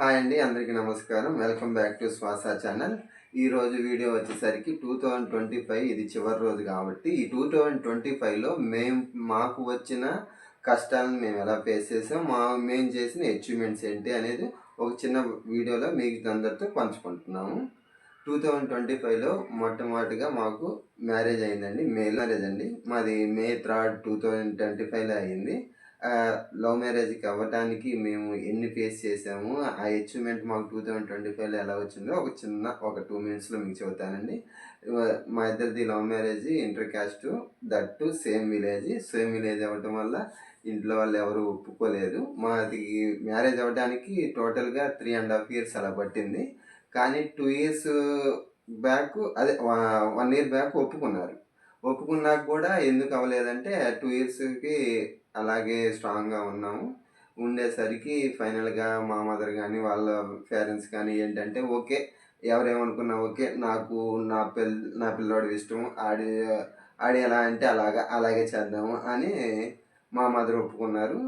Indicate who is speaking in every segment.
Speaker 1: Hi అండి అందరికీ నమస్కారం. Welcome back to Shwasa channel. ఈరోజు వీడియో వచ్చేసరికి టూ థౌజండ్ ట్వంటీ ఫైవ్ ఇది చివరి రోజు కాబట్టి ఈ టూ థౌజండ్ ట్వంటీ ఫైవ్లో మేము మాకు వచ్చిన కష్టాలను మేము ఎలా ఫేస్ చేసాం మా మేము చేసిన అచీవ్మెంట్స్ ఏంటి అనేది ఒక చిన్న వీడియోలో మీకు అందరితో పంచుకుంటున్నాము. టూ థౌజండ్ ట్వంటీ ఫైవ్లో మొట్టమొదటిగా మాకు మ్యారేజ్ అయిందండి. మే మ్యారేజ్ అండి. మాది May third two thousand twenty ఫైవ్లో అయింది. లవ్ మ్యారేజ్కి అవ్వడానికి మేము ఎన్ని ఫేస్ చేసాము ఆ అచీవ్మెంట్ మాకు టూ థౌజండ్ ట్వంటీ ఫైవ్లో ఎలా వచ్చిందో ఒక చిన్న ఒక టూ మినిట్స్లో మీకు చెబుతానండి. మా ఇద్దరిది love marriage inter caste that too same village. Same village అవ్వటం వల్ల ఇంట్లో వాళ్ళు ఎవరు ఒప్పుకోలేదు. మాది మ్యారేజ్ అవ్వడానికి టోటల్గా త్రీ అండ్ హాఫ్ ఇయర్స్ అలా పట్టింది. కానీ టూ ఇయర్స్ బ్యాక్ అదే వన్ ఇయర్ బ్యాక్ ఒప్పుకున్నారు. ఒప్పుకున్నాక కూడా ఎందుకు అవ్వలేదంటే టూ ఇయర్స్కి అలాగే స్ట్రాంగ్గా ఉన్నాము. ఉండేసరికి ఫైనల్గా మా మదర్ కానీ వాళ్ళ పేరెంట్స్ కానీ ఏంటంటే ఓకే ఎవరేమనుకున్నా ఓకే నాకు నా పిల్ నా పిల్లోడు ఇష్టం ఆడి ఆడి ఎలా అంటే అలాగా అలాగే చేద్దాము అని మా మదర్ ఒప్పుకున్నారు.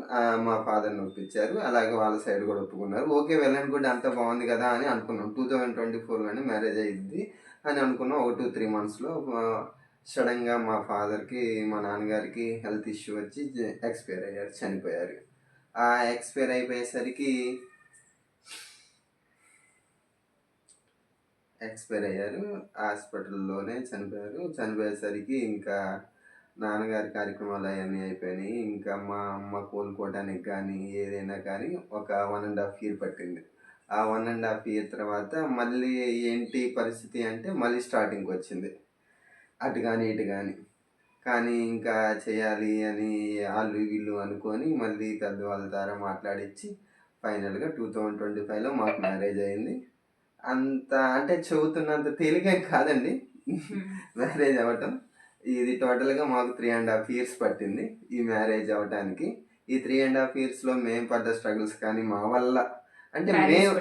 Speaker 1: మా ఫాదర్ని ఒప్పించారు. అలాగే వాళ్ళ సైడ్ కూడా ఒప్పుకున్నారు. ఓకే వెళ్ళండి కూడా అంత బాగుంది కదా అని అనుకున్నాం. టూ థౌజండ్ ట్వంటీ ఫోర్లోనే మ్యారేజ్ అయ్యింది అని అనుకున్నాం. ఒక టూ త్రీ మంత్స్లో సడన్గా మా ఫాదర్కి మా నాన్నగారికి హెల్త్ ఇష్యూ వచ్చి ఎక్స్పైర్ అయ్యారు చనిపోయారు. ఆ ఎక్స్పైర్ అయిపోయేసరికి ఎక్స్పైర్ అయ్యారు హాస్పిటల్లోనే చనిపోయారు. చనిపోయేసరికి ఇంకా నాన్నగారి కార్యక్రమాలు అవన్నీ అయిపోయినాయి. ఇంకా మా అమ్మ కోలుకోవడానికి కానీ ఏదైనా కానీ ఒక వన్ అండ్ హాఫ్ ఇయర్ పట్టింది. ఆ వన్ అండ్ హాఫ్ ఇయర్ తర్వాత మళ్ళీ ఏంటి పరిస్థితి అంటే మళ్ళీ స్టార్టింగ్కి వచ్చింది. అటు కానీ ఇటు కానీ కానీ ఇంకా చేయాలి అని వాళ్ళు వీళ్ళు అనుకొని మళ్ళీ పెద్దవాళ్ళ ద్వారా మాట్లాడించి ఫైనల్గా టూ థౌజండ్ ట్వంటీ ఫైవ్లో మాకు మ్యారేజ్ అయింది. అంత అంటే చెబుతున్నంత తేలిక కాదండి. మ్యారేజ్ అవ్వటం. ఇది టోటల్గా మాకు త్రీ అండ్ హాఫ్ ఇయర్స్ పట్టింది ఈ మ్యారేజ్ అవ్వటానికి. ఈ త్రీ అండ్ హాఫ్ ఇయర్స్లో మేము పడ్డ స్ట్రగుల్స్ కానీ మా వల్ల అంటే మేము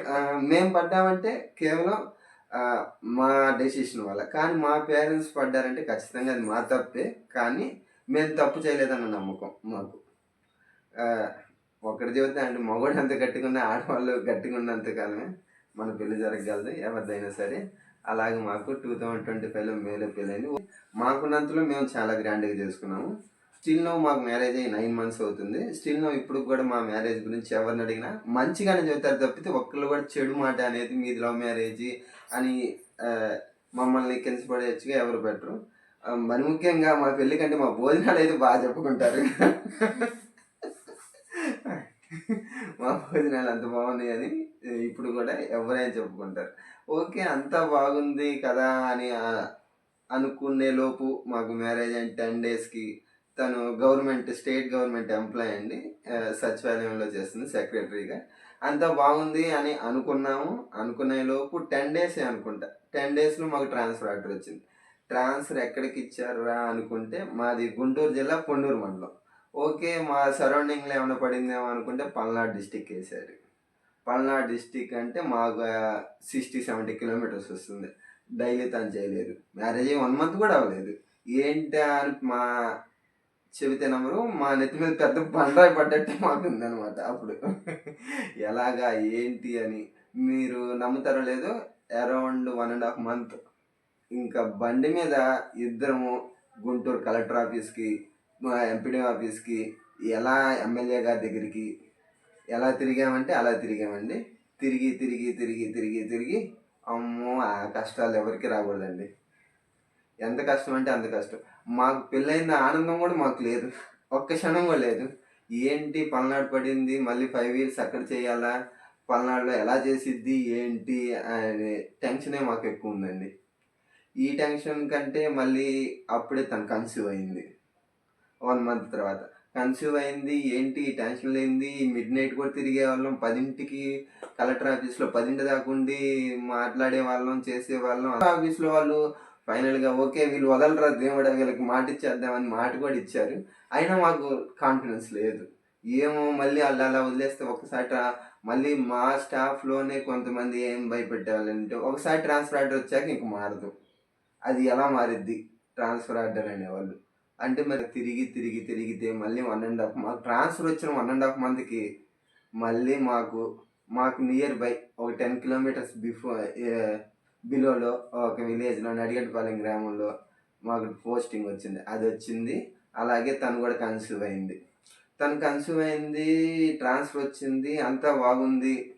Speaker 1: మేము పడ్డామంటే కేవలం మా డెసిషన్ వల్ల. కానీ మా పేరెంట్స్ పడ్డారంటే ఖచ్చితంగా అది మా తప్పే. కానీ మేము తప్పు చేయలేదన్న నమ్మకం మాకు. ఒకటి చెబితే అంటే మగవాడు అంత గట్టిగా ఉన్న ఆడవాళ్ళు గట్టిగా ఉన్నంత కాలమే మన పెళ్ళి జరగగలదు ఎవరిదైనా సరే. అలాగే మాకు టూ థౌజండ్ ట్వంటీ ఫైవ్లో మేలో పెళ్ళైంది. మాకున్నంతలో మేము చాలా గ్రాండ్గా చేసుకున్నాము. స్టిల్ నో మాకు మ్యారేజ్ అయ్యి నైన్ మంత్స్ అవుతుంది. స్టిల్ నో ఇప్పుడు కూడా మా మ్యారేజ్ గురించి ఎవరిని అడిగినా మంచిగానే చెబుతారు తప్పితే ఒక్కళ్ళు కూడా చెడు మాట అనేది మీది లవ్ మ్యారేజ్ అని మమ్మల్ని మమ్మల్ని కించపడేచ్చుగా ఎవరు పెట్టరు మరి ముఖ్యంగా మా పెళ్ళి కంటే మా భోజనాలు అయితే బాగా చెప్పుకుంటారు. మా భోజనాలు అంత బాగున్నాయి అని ఇప్పుడు కూడా ఎవరైనా చెప్పుకుంటారు. ఓకే అంతా బాగుంది కదా అని అనుకునే లోపు మాకు మ్యారేజ్ అండ్ టెన్ డేస్కి తను గవర్నమెంట్ స్టేట్ గవర్నమెంట్ ఎంప్లాయ్ అండి. సచివాలయంలో చేస్తుంది సెక్రటరీగా. అంతా బాగుంది అని అనుకున్నాము. అనుకునే లోపు టెన్ డేస్ అనుకుంటా. టెన్ డేస్లో మాకు ట్రాన్స్ఫర్ ఆర్డర్ వచ్చింది. ట్రాన్స్ఫర్ ఎక్కడికి ఇచ్చారా అనుకుంటే మాది గుంటూరు జిల్లా పొన్నూరు మండలం. ఓకే మా సరౌండింగ్లో ఏమైనా పడిందేమో అనుకుంటే పల్నాడు డిస్టిక్ వేశారు పల్నాడు డిస్టిక్ అంటే మాకు సిక్స్టీ సెవెంటీ కిలోమీటర్స్ వస్తుంది. డైలీ తను చేయలేదు. మ్యారేజ్ వన్ మంత్ కూడా అవ్వలేదు. ఏంటి అని మా చెబితే నమ్మరు మా నెత్తి మీద పెద్ద బండరాయి పడ్డట్టు మాకు ఉందన్నమాట అప్పుడు. ఎలాగా ఏంటి అని మీరు నమ్ముతారో లేదో around one and half month. ఇంకా బండి మీద ఇద్దరము గుంటూరు కలెక్టర్ ఆఫీస్కి ఎంపీడీ ఆఫీస్కి ఎలా ఎమ్మెల్యే గారి దగ్గరికి ఎలా తిరిగామంటే అలా తిరిగామండి. తిరిగి తిరిగి తిరిగి తిరిగి తిరిగి అమ్మో ఆ కష్టాలు ఎవరికి రాకూడదండి. ఎంత కష్టం అంటే అంత కష్టం. మాకు పెళ్ళైన ఆనందం కూడా మాకు లేదు. ఒక్క క్షణం కూడా లేదు. ఏంటి పల్నాడు పడింది? మళ్ళీ ఫైవ్ ఇయర్స్ అక్కడ చేయాలా? పల్నాడులో ఎలా చేసిద్ది? ఏంటి? అనే టెన్షనే మాకు ఎక్కువ ఉందండి. ఈ టెన్షన్ కంటే మళ్ళీ అప్పుడే తను కన్సీవ్ అయింది. వన్ మంత్ తర్వాత. కన్సీవ్ అయింది. ఏంటి టెన్షన్ లేనిది? మిడ్ నైట్ కూడా తిరిగే వాళ్ళం పదింటికి కలెక్టర్ ఆఫీస్లో పదింటి దాకా ఉండి మాట్లాడే వాళ్ళం చేసే వాళ్ళం ఆఫీస్లో వాళ్ళు ఫైనల్గా ఓకే వీళ్ళు వదలరా? దేవుడా వీళ్ళకి మాట ఇచ్చేద్దామని మాట కూడా ఇచ్చారు. అయినా మాకు కాన్ఫిడెన్స్ లేదు. ఏమో మళ్ళీ వాళ్ళు అలా వదిలేస్తే ఒకసారి మళ్ళీ మా స్టాఫ్లోనే కొంతమంది ఏం భయపెట్టేవాళ్ళంటే ఒకసారి ట్రాన్స్ఫర్ ఆర్డర్ వచ్చాక ఇంక మారదు. అది ఎలా మారిద్ది? ట్రాన్స్ఫర్ ఆర్డర్ అనేవాళ్ళు. అంటే మరి తిరిగి తిరిగి తిరిగితే మళ్ళీ వన్ అండ్ హాఫ్ మాకు ట్రాన్స్ఫర్ వచ్చిన వన్ అండ్ హాఫ్ మంత్కి మళ్ళీ మాకు మాకు నియర్ బై ఒక టెన్ కిలోమీటర్స్ బిఫోర్ బిలోలో ఒక విలేజ్లో నడిగడ్డపాలెం గ్రామంలో మాకు పోస్టింగ్ వచ్చింది. అది వచ్చింది. అలాగే తను కూడా కన్సీవ్ అయింది. తను కన్సీవ్ అయింది ట్రాన్స్ఫర్ వచ్చింది అంతా బాగుంది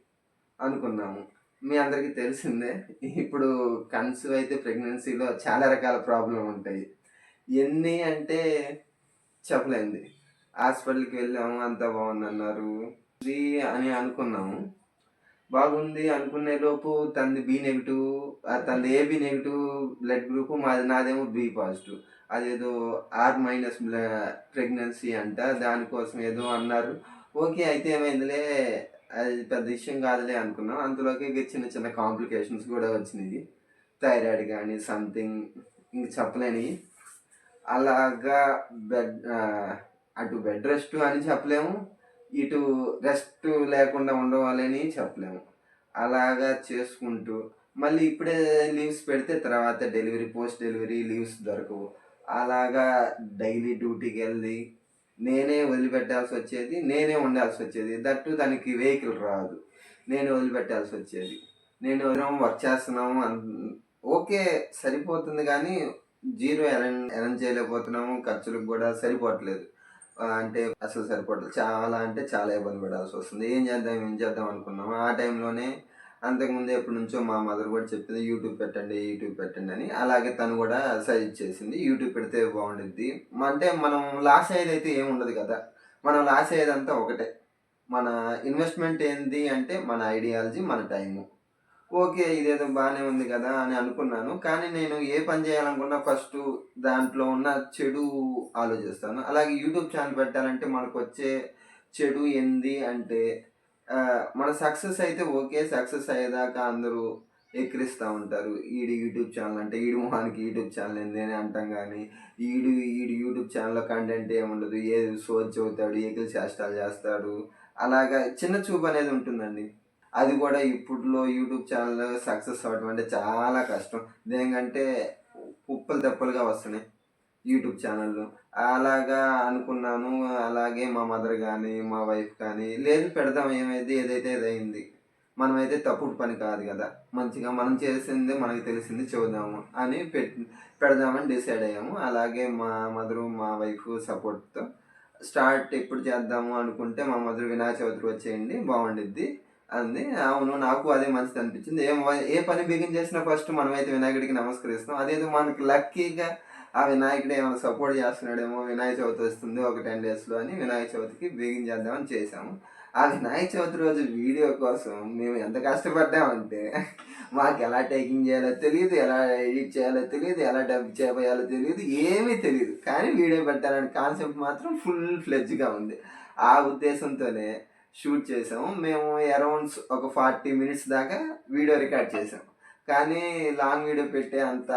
Speaker 1: అనుకున్నాము. మీ అందరికీ తెలిసిందే ఇప్పుడు కన్సీవ్ అయితే ప్రెగ్నెన్సీలో చాలా రకాల ప్రాబ్లం ఉంటాయి. ఎన్ని అంటే చెప్పలేంది హాస్పిటల్కి వెళ్ళాము అంతా బాగుంది అన్నారు ఇది అని అనుకున్నాము. బాగుంది అనుకునే లోపు తనది బి నెగిటివ్ తనది ఏబి నెగిటివ్ బ్లడ్ గ్రూప్ మాది నాదేమో బి పాజిటివ్ అదేదో ఆర్ మైనస్ ప్రెగ్నెన్సీ అంట దానికోసం ఏదో అన్నారు. ఓకే అయితే ఏమైందిలే అది పెద్ద విషయం కాదులే అనుకున్నాం. అంతలోకి చిన్న చిన్న కాంప్లికేషన్స్ కూడా వచ్చినాయి. థైరాయిడ్ కానీ సంథింగ్ ఇంక చెప్పలేని అలాగా బెడ్ అటు బెడ్ రెస్ట్ అని చెప్పలేము. ఇటు రెస్ట్ లేకుండా ఉండవాలని చెప్పలేము. అలాగా చేసుకుంటూ మళ్ళీ ఇప్పుడే లీవ్స్ పెడితే తర్వాత డెలివరీ పోస్ట్ డెలివరీ లీవ్స్ దొరకవు. అలాగా డైలీ డ్యూటీకి వెళ్ళి నేనే వదిలిపెట్టాల్సి వచ్చేది నేనే ఉండాల్సి వచ్చేది. దట్టు దానికి వెహికల్ రాదు. నేను వదిలిపెట్టాల్సి వచ్చేది. నేను వర్క్ చేస్తున్నాము అన్- ఓకే సరిపోతుంది కానీ జీరో ఎరన్ ఎరన్ చేయలేకపోతున్నాము ఖర్చులకు కూడా సరిపోవట్లేదు. అంటే అసలు సరిపడదు చాలా అంటే చాలా ఇబ్బంది పడాల్సి వస్తుంది. ఏం చేద్దాం ఏం చేద్దాం అనుకున్నాము ఆ టైంలోనే అంతకుముందు ఎప్పటి నుంచో మా మదర్ కూడా చెప్పింది యూట్యూబ్ పెట్టండి యూట్యూబ్ పెట్టండి అని. అలాగే తను కూడా సజెస్ట్ చేసింది యూట్యూబ్ పెడితే బాగుండిద్ది. అంటే మనం లాస్ అయ్యేది అయితే ఏముండదు కదా. మనం లాస్ అయ్యేదంతా ఒకటే. మన ఇన్వెస్ట్మెంట్ ఏంది అంటే మన ఐడియాలజీ మన టైము. ఓకే ఇదేదో బాగానే ఉంది కదా అని అనుకున్నాను. కానీ నేను ఏ పని చేయాలనుకున్నా ఫస్ట్ దాంట్లో ఉన్న చెడు ఆలోచిస్తాను. అలాగే యూట్యూబ్ ఛానల్ పెట్టాలంటే మనకు వచ్చే చెడు ఏంది అంటే మన సక్సెస్ అయితే ఓకే సక్సెస్ అయ్యేదాకా అందరూ ఎక్కిరిస్తూ ఉంటారు. ఈడు యూట్యూబ్ ఛానల్ అంటే ఈడు మొహానికి యూట్యూబ్ ఛానల్ ఏంది అని అంటాం కానీ ఈడు ఈడు యూట్యూబ్ ఛానల్లో కంటెంట్ ఏముండదు ఏది సోచ్ చదువుతాడు ఏకిల్ చేష్టాలు చేస్తాడు అలాగా చిన్న చూపు అనేది ఉంటుందండి. అది కూడా ఇప్పుడులో యూట్యూబ్ ఛానల్ సక్సెస్ అవ్వడం అంటే చాలా కష్టం. దేనికంటే కుప్పలు తెప్పలుగా వస్తున్నాయి యూట్యూబ్ ఛానళ్ళు. అలాగా అనుకున్నాను అలాగే మా మదర్ కానీ మా వైఫ్ కానీ లేదు పెడదాం ఏమైంది ఏదైతే ఏదైంది మనమైతే తప్పుడు పని కాదు కదా. మంచిగా మనం చేసింది మనకి తెలిసింది చూద్దాము అని పెట్ పెడదామని డిసైడ్ అయ్యాము. అలాగే మా మదరు మా వైఫ్ సపోర్ట్తో స్టార్ట్ ఎప్పుడు చేద్దాము అనుకుంటే మా మదర్ వినాయక చవితికి వచ్చేయండి బాగుండిద్ది. అంది. అవును నాకు అదే మంచిది అనిపించింది. ఏం ఏ పని బిగిన్ చేసినా ఫస్ట్ మనమైతే వినాయకుడికి నమస్కరిస్తాం. అదేదో మనకి లక్కీగా ఆ వినాయకుడు ఏమైనా సపోర్ట్ చేస్తున్నాడేమో వినాయక చవితి వస్తుంది ఒక టెన్ డేస్లో అని వినాయక చవితికి బిగిన్ చేద్దామని చేసాము ఆ వినాయక చవితి రోజు వీడియో కోసం మేము ఎంత కష్టపడ్డామంటే మాకు ఎలా టేకింగ్ చేయాలో తెలియదు ఎలా ఎడిట్ చేయాలో తెలియదు ఎలా డబ్ చేయబోయాలో తెలియదు ఏమీ తెలియదు కానీ వీడియో పెట్టాలనే కాన్సెప్ట్ మాత్రం ఫుల్ ఫ్లెడ్జ్గా ఉంది. ఆ ఉద్దేశంతోనే షూట్ చేసాము. మేము అరౌండ్ ఒక ఫార్టీ మినిట్స్ దాకా వీడియో రికార్డ్ చేసాము. కానీ లాంగ్ వీడియో పెట్టే అంత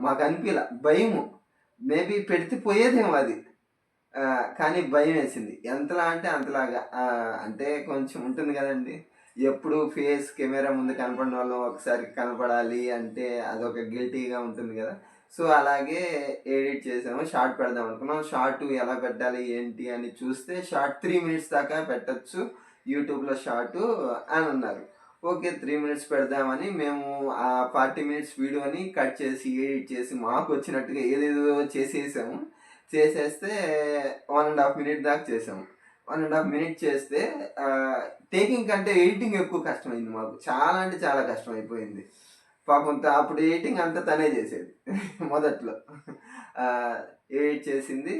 Speaker 1: మాకు అనిపించలే భయము. మేబీ పెడితే పోయేదేమో అది. కానీ భయం వేసింది. ఎంతలా అంటే అంతలాగా. అంటే కొంచెం ఉంటుంది కదండి. ఎప్పుడు ఫేస్ కెమెరా ముందు కనపడిన వాళ్ళం ఒకసారి కనపడాలి అంటే అదొక గిల్టీగా ఉంటుంది కదా. సో అలాగే ఎడిట్ చేసాము షార్ట్ పెడదాం అనుకున్నాం. షార్ట్ ఎలా పెట్టాలి ఏంటి అని చూస్తే షార్ట్ త్రీ మినిట్స్ దాకా పెట్టచ్చు. యూట్యూబ్లో షార్ట్ అని అన్నారు. ఓకే త్రీ మినిట్స్ పెడదామని మేము ఆ ఫార్టీ మినిట్స్ వీడియోని కట్ చేసి ఎడిట్ చేసి మాకు వచ్చినట్టుగా ఏదేదో చేసేసాము. చేసేస్తే వన్ అండ్ హాఫ్ మినిట్ దాకా చేసాము. వన్ అండ్ హాఫ్ మినిట్ చేస్తే టేకింగ్ కంటే ఎడిటింగ్ ఎక్కువ కష్టమైంది మాకు. చాలా అంటే చాలా కష్టం అయిపోయింది పాపం అప్పుడు ఎడిటింగ్ అంతా తనే చేసేది. మొదట్లో. ఎడిట్ చేసింది.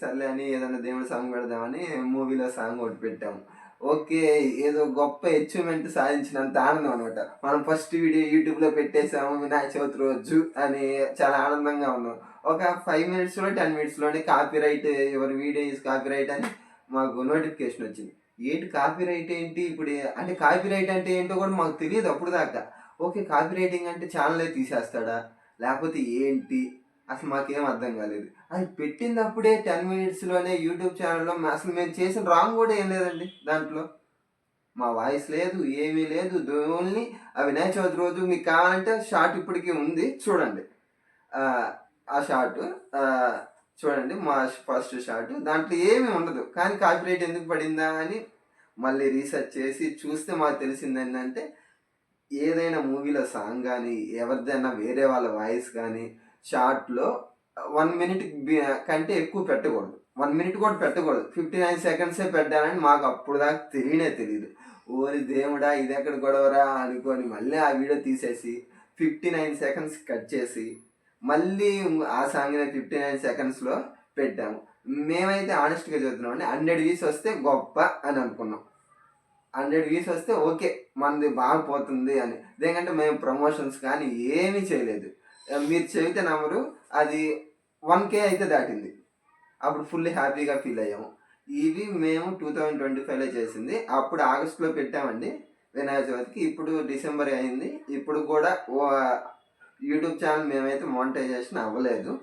Speaker 1: సర్లే అని ఏదైనా దేవుడి సాంగ్ పెడదామని మూవీలో సాంగ్ ఒకటి పెట్టాము. ఓకే ఏదో గొప్ప అచీవ్మెంట్ సాధించినంత ఆనందం అనమాట మనం ఫస్ట్ వీడియో యూట్యూబ్లో పెట్టేసాము వినాయక చవితి రోజు అని చాలా ఆనందంగా ఉన్నాం. ఒక ఫైవ్ మినిట్స్లో టెన్ మినిట్స్లోనే కాపీ రైట్ ఎవరి వీడియో ఈజ్ కాపీ రైట్ అని మాకు నోటిఫికేషన్ వచ్చింది. ఏంటి కాపీ రైట్ ఏంటి ఇప్పుడు? అంటే కాపీ రైట్ అంటే ఏంటో కూడా మాకు తెలియదు అప్పుడు దాకా. ఓకే కాపీ రైటింగ్ అంటే ఛానలే తీసేస్తాడా? లేకపోతే ఏంటి? అసలు మాకేం అర్థం కాలేదు. అది పెట్టినప్పుడే టెన్ మినిట్స్లోనే యూట్యూబ్ ఛానల్లో అసలు మేము చేసిన రాంగ్ కూడా ఏం లేదండి దాంట్లో. మా వాయిస్ లేదు ఏమీ లేదు. ఓన్లీ అవి వినాయక చవితి రోజు మీకు కావాలంటే షార్ట్ ఇప్పటికీ ఉంది. చూడండి. ఆ, ఆ షార్ట్ చూడండి మా ఫస్ట్ షార్ట్ దాంట్లో ఏమీ ఉండదు. కానీ కాపీరైట్ ఎందుకు పడిందా అని మళ్ళీ రీసెర్చ్ చేసి చూస్తే మాకు తెలిసింది ఏంటంటే ఏదైనా మూవీలో సాంగ్ కానీ ఎవరిదైనా వేరే వాళ్ళ వాయిస్ కానీ షార్ట్లో వన్ మినిట్ కంటే ఎక్కువ పెట్టకూడదు. వన్ మినిట్ కూడా పెట్టకూడదు. ఫిఫ్టీ నైన్ సెకండ్సే పెట్టానని మాకు అప్పుడు దాకా తెలియనే తెలియదు. ఓరి దేవుడా ఇది ఎక్కడ గొడవరా అనుకొని మళ్ళీ ఆ వీడియో తీసేసి ఫిఫ్టీ నైన్ సెకండ్స్ కట్ చేసి మళ్ళీ ఆ సాంగ్ని ఫిఫ్టీ నైన్ సెకండ్స్లో పెట్టాము. మేమైతే ఆనెస్ట్గా చెప్తున్నాం అండి హండ్రెడ్ వ్యూస్ వస్తే గొప్ప అని అనుకున్నాం. హండ్రెడ్ వ్యూస్ వస్తే ఓకే మనది బాగా పోతుంది అని. ఎందుకంటే మేము ప్రమోషన్స్ కానీ ఏమీ చేయలేదు. మీరు చెబితే నమ్మరు అది వన్ కే అయితే దాటింది. అప్పుడు ఫుల్ హ్యాపీగా ఫీల్ అయ్యాము. ఇవి మేము టూ థౌజండ్ ట్వంటీ ఫైవ్లో చేసింది. అప్పుడు ఆగస్టులో పెట్టామండి వినాయక చవితికి. ఇప్పుడు డిసెంబర్ అయింది. ఇప్పుడు కూడా ఓ యూట్యూబ్ ఛానల్ మేమైతే మానిటైజేషన్ అవ్వలేదు.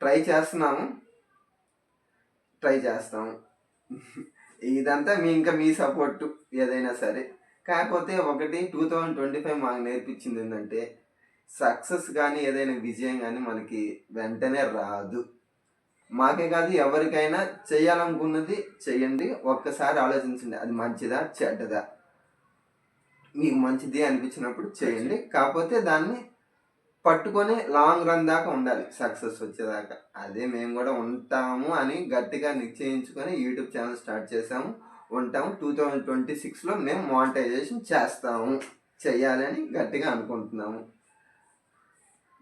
Speaker 1: ట్రై చేస్తున్నాము. ట్రై చేస్తాము ఇదంతా మీ ఇంకా మీ సపోర్టు ఏదైనా సరే. కాకపోతే ఒకటి టూ థౌజండ్ ట్వంటీ ఫైవ్ మాకు నేర్పించింది ఏంటంటే సక్సెస్ కానీ ఏదైనా విజయం కానీ మనకి వెంటనే రాదు. మాకే కాదు ఎవరికైనా చేయాలనుకున్నది చేయండి. ఒక్కసారి ఆలోచించండి అది మంచిదా చెడ్డదా? మీకు మంచిది అనిపించినప్పుడు చేయండి. కాకపోతే దాన్ని పట్టుకొని లాంగ్ రన్ దాకా ఉండాలి సక్సెస్ వచ్చేదాకా. అదే మేము కూడా ఉంటాము అని గట్టిగా నిశ్చయించుకొని యూట్యూబ్ ఛానల్ స్టార్ట్ చేసాము. ఉంటాము. టూ థౌజండ్ ట్వంటీ సిక్స్లో మేము మానిటైజేషన్ చేస్తాము. చేయాలని గట్టిగా అనుకుంటున్నాము.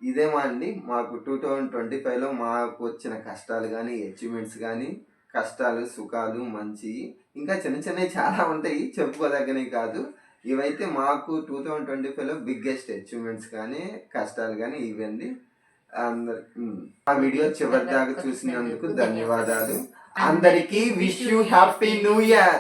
Speaker 1: ఇదేమో అండి. మాకు టూ థౌజండ్ ట్వంటీ ఫైవ్లో మాకు వచ్చిన కష్టాలు కానీ అచీవ్మెంట్స్ కానీ కష్టాలు సుఖాలు మంచి ఇంకా చిన్న చిన్నవి చాలా ఉంటాయి. చెప్పుకోదగ్గనవి కాదు. ఇవైతే మాకు టూ థౌజండ్ ట్వంటీ ఫైవ్లో బిగ్గెస్ట్ అచీవ్మెంట్స్ కానీ కష్టాలు కానీ ఇవండి. అందరి ఆ వీడియో చివరి దాకా చూసినందుకు ధన్యవాదాలు. అందరికీ wish you happy new year